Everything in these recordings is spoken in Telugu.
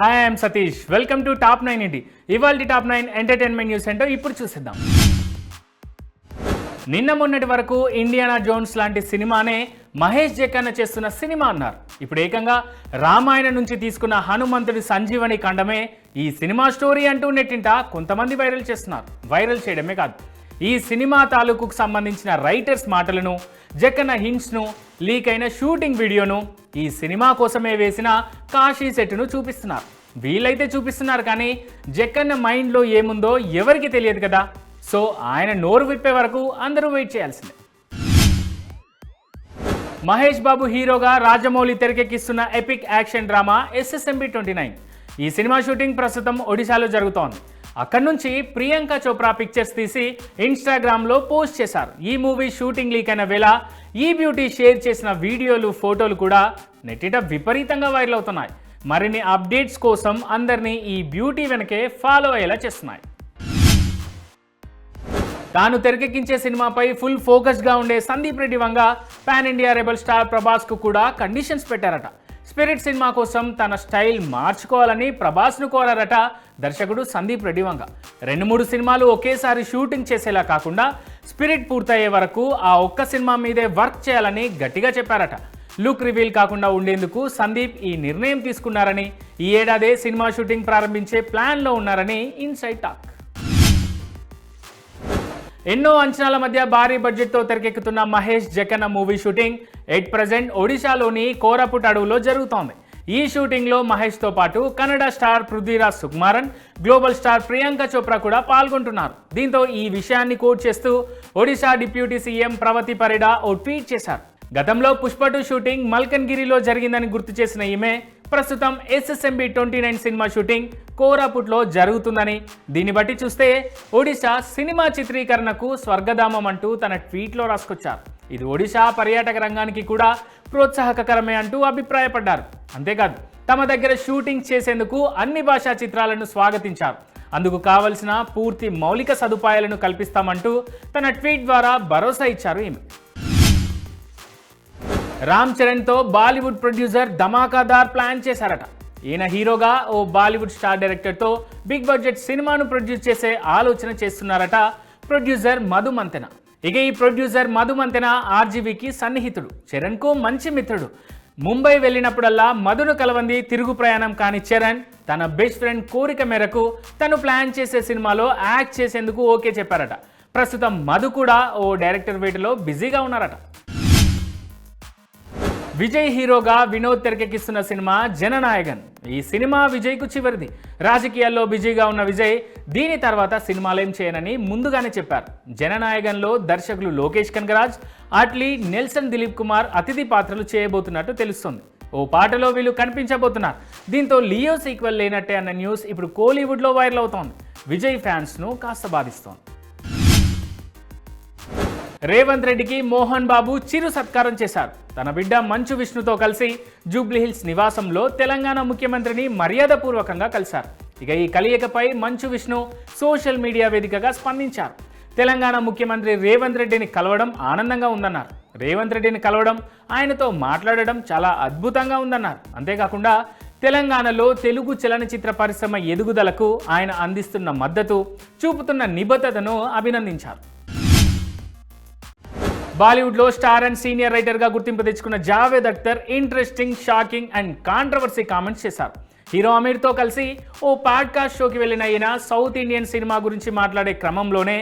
Hi I'm Satish welcome to top nine ఇంటి ఇవాళ టాప్ నైన్ ఎంటర్టైన్మెంట్ న్యూస్ ఏంటో ఇప్పుడు చూసిద్దాం. నిన్న మొన్నటి వరకు ఇండియానా జోన్స్ లాంటి సినిమానే మహేష్ జక్కన్న చేస్తున్న సినిమా అన్నారు. ఇప్పుడు ఏకంగా రామాయణం నుంచి తీసుకున్న హనుమంతుడి సంజీవని ఖండమే ఈ సినిమా స్టోరీ అంటూ నెట్టింట కొంతమంది వైరల్ చేస్తున్నారు. వైరల్ చేయడమే కాదు. ఈ సినిమా తాలూకుకు సంబంధించిన రైటర్స్ మాటలను జక్కన్న హింట్స్ను లీక్ అయిన షూటింగ్ వీడియోను ఈ సినిమా కోసమే వేసిన కాశీ సెట్ను చూపిస్తున్నారు. వీళ్ళైతే చూపిస్తున్నారు కానీ జక్కన్న మైండ్లో ఏముందో ఎవరికి తెలియదు కదా. సో ఆయన నోరు విప్పే వరకు అందరూ వెయిట్ చేయాల్సిందే. మహేష్ బాబు హీరోగా Rajamouli తెరకెక్కిస్తున్న epic action drama SSMB twenty nine. ఈ సినిమా షూటింగ్ ప్రస్తుతం ఒడిశాలో జరుగుతోంది. అక్కడి నుంచి ప్రియాంక చోప్రా పిక్చర్స్ తీసి ఇన్స్టాగ్రామ్లో పోస్ట్ చేశారు. ఈ మూవీ షూటింగ్ లీక్ అయిన వేళ ఈ బ్యూటీ షేర్ చేసిన వీడియోలు ఫోటోలు కూడా నెట్టిట విపరీతంగా వైరల్ అవుతున్నాయి. మరిన్ని అప్డేట్స్ కోసం అందరినీ ఈ బ్యూటీ వెనకే ఫాలో అయ్యేలా చేస్తున్నాయి. తాను తెరకెక్కించే సినిమాపై ఫుల్ ఫోకస్గా ఉండే Sandeep Reddy Vanga pan India rebel star ప్రభాస్కు కూడా కండిషన్స్ పెట్టారట. స్పిరిట్ సినిమా కోసం తన స్టైల్ మార్చుకోవాలని ప్రభాస్ను కోరారట దర్శకుడు సందీప్ రెడ్డి వంగ. రెండు మూడు సినిమాలు ఒకేసారి షూటింగ్ చేసేలా కాకుండా స్పిరిట్ పూర్తయ్యే వరకు ఆ ఒక్క సినిమా మీదే వర్క్ చేయాలని గట్టిగా చెప్పారట. లుక్ రివీల్ కాకుండా ఉండేందుకు సందీప్ ఈ నిర్ణయం తీసుకున్నారని ఈ ఏడాదే సినిమా షూటింగ్ ప్రారంభించే ప్లాన్లో ఉన్నారని ఇన్సైట్ టాక్. ఎన్నో అంచనాల మధ్య భారీ బడ్జెట్తో తెరకెక్కుతున్న మహేష్ జగన్న మూవీ షూటింగ్ ఎట్ ప్రజెంట్ ఒడిశాలోని కోరాపుట్ అడవులో జరుగుతోంది. ఈ షూటింగ్లో మహేష్తో పాటు Kannada star Prithviraj Sukumaran global star Priyanka Chopra కూడా పాల్గొంటున్నారు. దీంతో ఈ విషయాన్ని కోట్ చేస్తూ ఒడిశా డిప్యూటీ సీఎం ప్రవతి పరిడా ఓ ట్వీట్ చేశారు. గతంలో పుష్పటు షూటింగ్ మల్కన్గిరిలో జరిగిందని గుర్తు చేసిన ఈమె ప్రస్తుతం ఎస్ఎస్ఎంబి ట్వంటీ నైన్ సినిమా షూటింగ్ కోరాపుట్లో జరుగుతుందని. దీన్ని బట్టి చూస్తే ఒడిశా సినిమా చిత్రీకరణకు స్వర్గధామం అంటూ తన ట్వీట్లో రాసుకొచ్చారు. ఇది ఒడిశా పర్యాటక రంగానికి కూడా ప్రోత్సాహకరమే అంటూ అభిప్రాయపడ్డారు. అంతేకాదు తమ దగ్గర షూటింగ్ చేసేందుకు అన్ని భాషా చిత్రాలను స్వాగతించారు. అందుకు కావలసిన పూర్తి మౌలిక సదుపాయాలను కల్పిస్తామంటూ తన ట్వీట్ ద్వారా భరోసా ఇచ్చారు ఈమె. రామ్ చరణ్తో బాలీవుడ్ ప్రొడ్యూసర్ ధమాకాదార్ ప్లాన్ చేశారట. ఈయన హీరోగా ఓ బాలీవుడ్ స్టార్ డైరెక్టర్తో బిగ్ బడ్జెట్ సినిమాను ప్రొడ్యూస్ చేసే ఆలోచన చేస్తున్నారట ప్రొడ్యూసర్ మధు మంతెన. ఇక ఈ ప్రొడ్యూసర్ మధుమంతెన ఆర్జీవీకి సన్నిహితుడు. చరణ్కు మంచి మిత్రుడు. ముంబై వెళ్ళినప్పుడల్లా మధును కలవంది తిరుగు ప్రయాణం కాని చరణ్. తన బెస్ట్ ఫ్రెండ్ కోరిక మేరకు తను ప్లాన్ చేసే సినిమాలో యాక్ట్ చేసేందుకు ఓకే చెప్పారట. ప్రస్తుతం మధు కూడా ఓ డైరెక్టర్ వేటలో బిజీగా ఉన్నారట. విజయ్ హీరోగా వినోద్ తెరకెక్కిస్తున్న సినిమా జననాయకన్ ఈ సినిమా విజయ్కు చివరిది. రాజకీయాల్లో బిజీగా ఉన్న విజయ్ దీని తర్వాత సినిమాలేం చేయనని ముందుగానే చెప్పారు. జననాయకన్లో దర్శకులు లోకేష్ కనగరాజ్ అట్లీ నెల్సన్ దిలీప్ కుమార్ అతిథి పాత్రలు చేయబోతున్నట్టు తెలుస్తుంది. ఓ పాటలో వీళ్ళు కనిపించబోతున్నారు. దీంతో లియో సీక్వెల్ లేనట్టే అన్న న్యూస్ ఇప్పుడు కోలీవుడ్లో వైరల్ అవుతోంది. విజయ్ ఫ్యాన్స్ను కాస్త బాధిస్తోంది. రేవంత్ రెడ్డికి మోహన్ బాబు చిరు సత్కారం చేశారు. తన బిడ్డ మంచు విష్ణుతో కలిసి జూబ్లీహిల్స్ నివాసంలో తెలంగాణ ముఖ్యమంత్రిని మర్యాదపూర్వకంగా కలిశారు. ఇక ఈ కలియకపై మంచు విష్ణు సోషల్ మీడియా వేదికగా స్పందించారు. తెలంగాణ ముఖ్యమంత్రి రేవంత్ రెడ్డిని కలవడం ఆనందంగా ఉందన్నారు. రేవంత్ రెడ్డిని కలవడం ఆయనతో మాట్లాడడం చాలా అద్భుతంగా ఉందన్నారు. అంతేకాకుండా తెలంగాణలో తెలుగు చలనచిత్ర పరిశ్రమ ఎదుగుదలకు ఆయన అందిస్తున్న మద్దతు చూపుతున్న నిబద్ధతను అభినందించారు. బాలీవుడ్లో స్టార్ అండ్ సీనియర్ రైటర్గా గుర్తింపు తెచ్చుకున్న Javed Akhtar interesting shocking and controversy comments చేశారు. హీరో అమీర్తో కలిసి ఓ పాడ్కాస్ట్ షోకి వెళ్ళిన ఈయన సౌత్ ఇండియన్ సినిమా గురించి మాట్లాడే క్రమంలోనే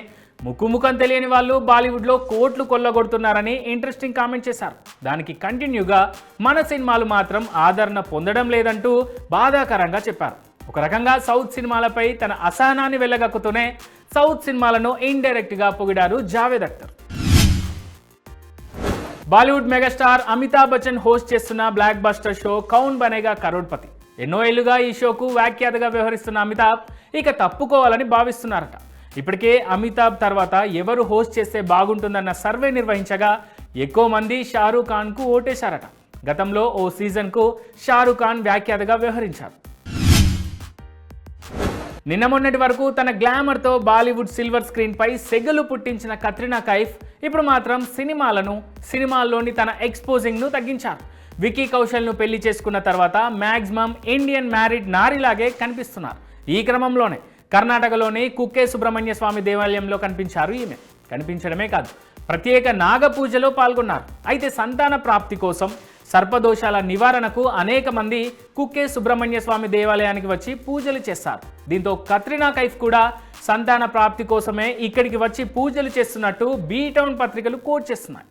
ముఖం తెలియని వాళ్ళు బాలీవుడ్లో కోట్లు కొల్లగొడుతున్నారని ఇంట్రెస్టింగ్ కామెంట్ చేశారు. దానికి కంటిన్యూగా మన సినిమాలు మాత్రం ఆదరణ పొందడం లేదంటూ బాధాకరంగా చెప్పారు. ఒక రకంగా సౌత్ సినిమాలపై తన అసహనాన్ని వెళ్ళగక్కుతూనే సౌత్ సినిమాలను ఇండైరెక్ట్గా పొగిడారు Javed Akhtar. Bollywood megastar Amitabh Bachchan host చేస్తున్న blockbuster show Kaun Banega Crorepati. ఎన్నో ఏళ్ళుగా ఈ షోకు వ్యాఖ్యాతగా వ్యవహరిస్తున్న అమితాబ్ ఇక తప్పుకోవాలని భావిస్తున్నారట. ఇప్పటికే అమితాబ్ తర్వాత ఎవరు హోస్ట్ చేస్తే బాగుంటుందన్న సర్వే నిర్వహించగా ఎక్కువ మంది షారూఖ్ ఖాన్కు ఓటేశారట. గతంలో ఓ సీజన్కు షారూఖ్ ఖాన్ వ్యాఖ్యాతగా వ్యవహరించారు. నిన్న మొన్నటి వరకు తన గ్లామర్తో బాలీవుడ్ సిల్వర్ స్క్రీన్పై సెగలు పుట్టించిన కత్రినా కైఫ్ ఇప్పుడు మాత్రం సినిమాలను సినిమాల్లోని తన ఎక్స్పోజింగ్ను తగ్గించారు. వికీ కౌశల్ను పెళ్ళి చేసుకున్న తర్వాత మ్యాక్సిమం ఇండియన్ మ్యారిడ్ నారిలాగే కనిపిస్తున్నారు. ఈ క్రమంలోనే కర్ణాటకలోని కుక్కే సుబ్రహ్మణ్య స్వామి దేవాలయంలో కనిపించారు ఈమె. కనిపించడమే కాదు ప్రత్యేక నాగ పూజలో పాల్గొన్నారు. అయితే సంతాన ప్రాప్తి కోసం సర్పదోషాల నివారణకు అనేక మంది కుక్కే సుబ్రహ్మణ్య స్వామి దేవాలయానికి వచ్చి పూజలు చేస్తారు. దీంతో కత్రినా కైఫ్ కూడా సంతాన ప్రాప్తి కోసమే ఇక్కడికి వచ్చి పూజలు చేస్తున్నట్టు బీటౌన్ పత్రికలు కోట్ చేస్తున్నాయి.